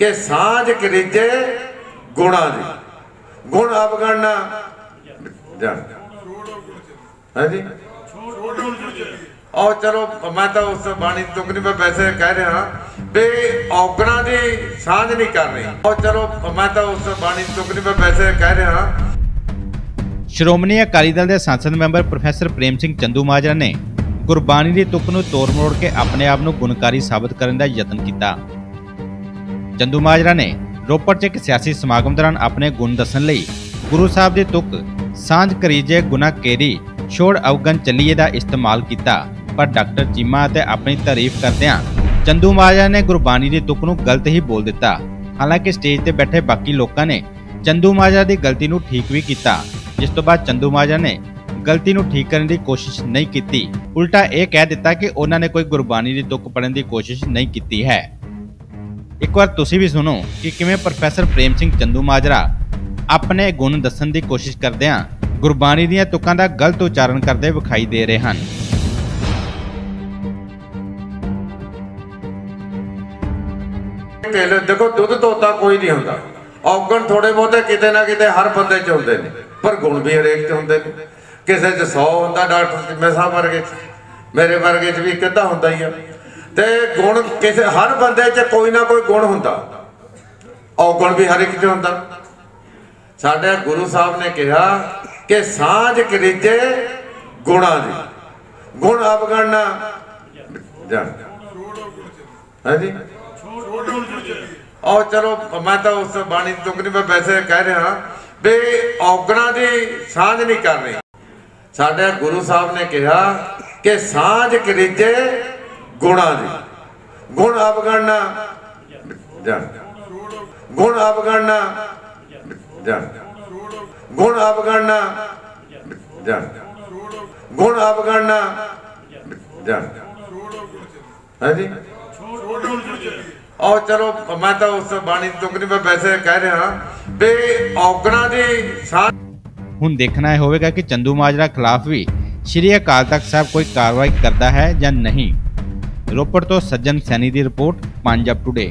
ਕਿ ਸਾਂਝ ਕਰੀਜੇ ਗੁਣਾ ਦੀ। ਗੁਣ ਅਵਗਣਨਾ ਜਾਣ। ਹਾਂਜੀ। ਆਓ ਚਲੋ, ਮੈਂ ਤਾਂ ਉਸ ਬਾਣੀ ਤੋਂ ਮੈਂ ਵੈਸੇ ਕਹਿ ਰਿਹਾ ਵੀ ਔਗਣਾ ਦੀ ਸਾਂਝ ਨਹੀਂ ਕਰਨੀ ਆਓ ਚਲੋ, ਮੈਂ ਤਾਂ ਉਸ ਬਾਣੀ ਤੋਂ ਮੈਂ ਵੈਸੇ ਕਹਿ ਰਿਹਾ ਸ਼੍ਰੋਮਣੀ ਅਕਾਲੀ ਦਲ ਦੇ ਸੰਸਦ ਮੈਂਬਰ ਪ੍ਰੋਫੈਸਰ ਪ੍ਰੇਮ ਸਿੰਘ ਚੰਦੂ ਮਾਜਰਾ ਨੇ ਗੁਰਬਾਣੀ ਦੀ ਤੁਕ ਨੂੰ ਤੋੜ ਮਰੋੜ ਕੇ ਆਪਣੇ ਆਪ ਨੂੰ ਗੁਣਕਾਰੀ ਸਾਬਤ ਕਰਨ ਦਾ ਯਤਨ ਕੀਤਾ। ਚੰਦੂ ਮਾਜਰਾ ਨੇ ਰੋਪੜ 'ਚ ਇੱਕ ਸਿਆਸੀ ਸਮਾਗਮ ਦੌਰਾਨ ਆਪਣੇ ਗੁਣ ਦੱਸਣ ਲਈ ਗੁਰੂ ਸਾਹਿਬ ਦੀ ਤੁਕ ਸਾਂਝ ਕਰੀਜੇ ਗੁਨਾ ਕੇਰੀ ਛੋੜ ਅਵਗਨ ਚੱਲੀਏ ਦਾ ਇਸਤੇਮਾਲ ਕੀਤਾ। ਪਰ ਡਾਕਟਰ ਚੀਮਾ ਅਤੇ ਆਪਣੀ ਤਾਰੀਫ ਕਰਦਿਆਂ ਚੰਦੂ ਮਾਜਰਾ ਨੇ ਗੁਰਬਾਣੀ ਦੀ ਤੁਕ ਨੂੰ ਗਲਤ ਹੀ ਬੋਲ ਦਿੱਤਾ। ਹਾਲਾਂਕਿ ਸਟੇਜ ਤੇ ਬੈਠੇ ਬਾਕੀ ਲੋਕਾਂ ਨੇ ਚੰਦੂ ਮਾਜਰਾ ਦੀ ਗਲਤੀ ਨੂੰ ਠੀਕ ਵੀ ਕੀਤਾ, ਜਿਸ ਤੋਂ ਬਾਅਦ ਚੰਦੂ ਮਾਜਰਾ ਨੇ ਗਲਤੀ ਨੂੰ ਠੀਕ ਕਰਨ ਦੀ ਕੋਸ਼ਿਸ਼ ਨਹੀਂ ਕੀਤੀ। ਉਲਟਾ ਇਹ ਕਹਿ ਦਿੱਤਾ ਕਿ ਉਹਨਾਂ ਨੇ ਕੋਈ ਗੁਰਬਾਣੀ ਦੀ ਤੁਕ ਪੜਨ ਦੀ ਕੋਸ਼ਿਸ਼ ਨਹੀਂ ਕੀਤੀ ਹੈ। ਇੱਕ ਵਾਰ ਤੁਸੀਂ ਵੀ ਸੁਣੋ ਕਿ ਕਿਵੇਂ ਪ੍ਰੋਫੈਸਰ ਪ੍ਰੇਮ ਸਿੰਘ ਚੰਦੂ ਮਾਜਰਾ ਆਪਣੇ ਗੁਣ ਦੱਸਣ ਦੀ ਕੋਸ਼ਿਸ਼ ਕਰਦਿਆਂ ਗੁਰਬਾਣੀ ਦੀਆਂ ਤੁਕਾਂ ਦਾ ਗਲਤ ਉਚਾਰਨ ਕਰਦੇ ਵਿਖਾਈ ਦੇ ਰਹੇ ਹਨ। ਢਿੱਲ ਦੇਖੋ, ਦੁੱਧ ਤੋਤਾ ਕੋਈ ਨਹੀਂ ਹੁੰਦਾ। ਔਗਣ ਥੋੜੇ ਬਹੁਤੇ ਕਿਤੇ ਨਾ ਕਿਤੇ ਹਰ ਬੰਦੇ 'ਚ ਹੁੰਦੇ ਨੇ, ਪਰ ਗੁਣ ਵੀ ਹਰੇਕ 'ਚ ਹੁੰਦੇ ਨੇ। ਕਿਸੇ 'ਚ 100 ਹੁੰਦਾ, ਡਾਕਟਰ ਸਿਮੇ ਸਾਹਿਬ ਵਰਗੇ ਮੇਰੇ ਵਰਗੇ 'ਚ ਵੀ ਕਿੱਦਾਂ ਹੁੰਦਾ ਹੀ ਆ। ਤੇ ਗੁਣ ਕਿਸੇ, ਹਰ ਬੰਦੇ 'ਚ ਕੋਈ ਨਾ ਕੋਈ ਗੁਣ ਹੁੰਦਾ। ਔਗੁਣ ਵੀ ਹਰ ਇੱਕ 'ਚ ਹੁੰਦਾ। ਸਾਡੇ ਗੁਰੂ ਸਾਹਿਬ ਨੇ ਕਿਹਾ ਕਿ ਸਾਂਝ ਕਰੀਜੇ ਗੁਣਾ ਦੀ। ਗੁਣ ਅਵਗਣਨਾ। ਜਾਣ। ਹਾਂਜੀ। ਆਓ ਚਲੋ, ਮੈਂ ਤਾਂ ਉਸ ਬਾਣੀ ਤੋਂ ਨਹੀਂ, ਮੈਂ ਵੈਸੇ ਕਹਿ ਰਿਹਾ ਵੀ ਔਗਣਾ ਦੀ ਸਾਂਝ ਨਹੀਂ ਕਰਨੀ। ਸਾਡੇ ਗੁਰੂ ਸਾਹਿਬ ਨੇ ਕਿਹਾ ਕਿ ਸਾਂਝ ਕਰੀਜੇ ਗੁਣਾ ਦੀ। ਗੁਣ ਅਵਗਣਨਾ, ਜਾਣ। ਗੁਣ ਅਵਗਣਨਾ, ਜਾਣ। ਗੁਣ ਅਵਗਣਨਾ, ਜਾਣ। ਗੁਣ ਅਵਗਣਨਾ, ਜਾਣ। ਹਾਂਜੀ? ਆਓ ਚਲੋ, ਮੈਂ ਤਾਂ ਉਸ ਬਾਣੀ ਤੋਂ ਨਹੀਂ, ਮੈਂ ਵੈਸੇ ਕਹਿ ਰਿਹਾ ਵੀ ਔਗਣਾ ਦੀ ਸਾਂਝ ਹੁਣ ਦੇਖਣਾ ਇਹ ਹੋਵੇਗਾ ਕਿ ਚੰਦੂ ਮਾਜਰਾ ਖਿਲਾਫ ਵੀ ਸ਼੍ਰੀ ਅਕਾਲ ਤਖਤ ਸਾਹਿਬ ਕੋਈ ਕਾਰਵਾਈ ਕਰਦਾ ਹੈ ਜਾਂ ਨਹੀਂ। ਰੋਪੜ ਤੋਂ ਸੱਜਣ ਸੈਣੀ ਦੀ ਰਿਪੋਰਟ ਪੰਜਾਬ ਟੁਡੇ